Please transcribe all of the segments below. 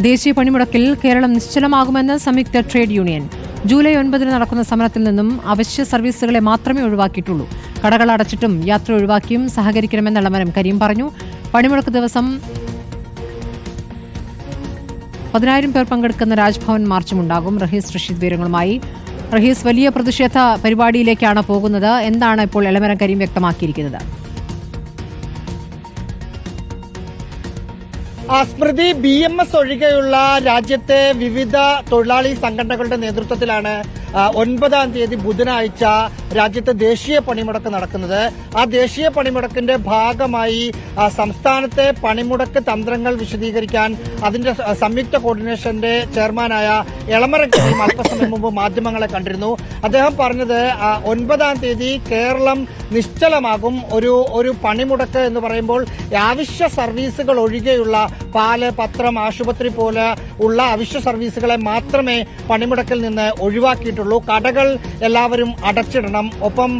ദേശീയ പണിമുടക്കിൽ കേരളം നിശ്ചലമാകുമെന്ന് സംയുക്ത ട്രേഡ് യൂണിയൻ. ജൂലൈ ഒൻപതിന് നടക്കുന്ന സമരത്തിൽ നിന്നും അവശ്യ സർവീസുകളെ മാത്രമേ ഒഴിവാക്കിയിട്ടുള്ളൂ. കടകൾ അടച്ചിട്ടും യാത്ര ഒഴിവാക്കിയും സഹകരിക്കണമെന്ന് മരം കരീം പറഞ്ഞു. പണിമുടക്ക് ദിവസം പതിനായിരം പേർ പങ്കെടുക്കുന്ന രാജ്ഭവൻ മാർച്ചും ഉണ്ടാകും. റഹീസ് റഷീദ് വിവരങ്ങളുമായി. റഹീസ് വലിയ പ്രതിഷേധ പരിപാടിയിലേക്കാണ് പോകുന്നത്. എന്താണ് ഇപ്പോൾ എളമരം കരീം വ്യക്തമാക്കിയിരിക്കുന്നത്? സ്മൃതി ബി എം എസ് ഒഴികെയുള്ള രാജ്യത്തെ വിവിധ തൊഴിലാളി സംഘടനകളുടെ നേതൃത്വത്തിലാണ് ഒൻപതാം തീയതി ബുധനാഴ്ച രാജ്യത്തെ ദേശീയ പണിമുടക്ക് നടക്കുന്നത്. ആ ദേശീയ പണിമുടക്കിന്റെ ഭാഗമായി സംസ്ഥാനത്തെ പണിമുടക്ക് തന്ത്രങ്ങൾ വിശദീകരിക്കാൻ അതിന്റെ സംയുക്ത കോർഡിനേഷന്റെ ചെയർമാനായ എളമരക്കാരി കരീം അല്പസമയം മുമ്പ് മാധ്യമങ്ങളെ കണ്ടിരുന്നു. അദ്ദേഹം പറഞ്ഞത് ഒൻപതാം തീയതി കേരളം നിശ്ചലമാകും. ഒരു ഒരു പണിമുടക്ക് എന്ന് പറയുമ്പോൾ അവശ്യ സർവീസുകൾ ഒഴികെയുള്ള പാൽ പത്രം ആശുപത്രി പോലെ ഉള്ള അവശ്യ സർവീസുകളെ മാത്രമേ പണിമുടക്കിൽ നിന്ന് ഒഴിവാക്കിയിട്ടുള്ളൂ. കടകൾ എല്ലാവരും അടച്ചിടണം. ഒപ്പം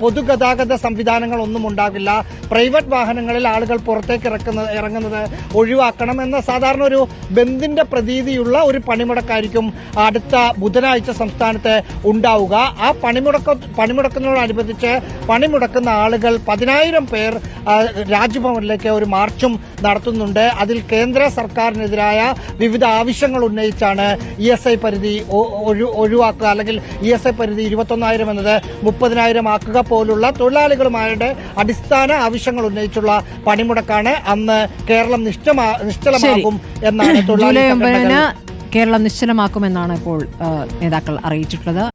പൊതുഗതാഗത സംവിധാനങ്ങൾ ഒന്നും ഉണ്ടാകില്ല പ്രൈവറ്റ് വാഹനങ്ങളിൽ ആളുകൾ പുറത്തേക്ക് ഇറക്കുന്നത് ഇറങ്ങുന്നത് ഒഴിവാക്കണം എന്ന സാധാരണ ഒരു ബന്ദിന്റെ പ്രതീതിയുള്ള ഒരു പണിമുടക്കായിരിക്കും അടുത്ത ബുധനാഴ്ച സംസ്ഥാനത്ത് ഉണ്ടാവുക. ആ പണിമുടക്ക പണിമുടക്കുന്നതോടനുബന്ധിച്ച് പണിമുടക്കുന്ന ആളുകൾ പതിനായിരം പേർ രാജ്ഭവനിലേക്ക് ഒരു മാർച്ചും നടത്തുന്നുണ്ട്. അതിൽ കേന്ദ്ര സർക്കാരിനെതിരായ വിവിധ ആവശ്യങ്ങൾ ഉന്നയിച്ചാണ് ഇ എസ് ഐ പരിധി ഒഴിവാക്കുക. അല്ലെങ്കിൽ ഇ എസ് ഐ പരിധി ഇരുപത്തൊന്നായിരം എന്നത് മുപ്പതിനായിരം ആക്കുക പോലുള്ള തൊഴിലാളികളുമായിട്ട് അടിസ്ഥാന ആവശ്യങ്ങൾ ഉന്നയിച്ചുള്ള പണിമുടക്കാണ് അന്ന് കേരളം നിശ്ചലമാ നിശ്ചലമാകും എന്നാണ് തൊഴിലാളി കേരളം നിശ്ചലമാക്കുമെന്നാണ് ഇപ്പോൾ നേതാക്കൾ അറിയിച്ചിട്ടുള്ളത്.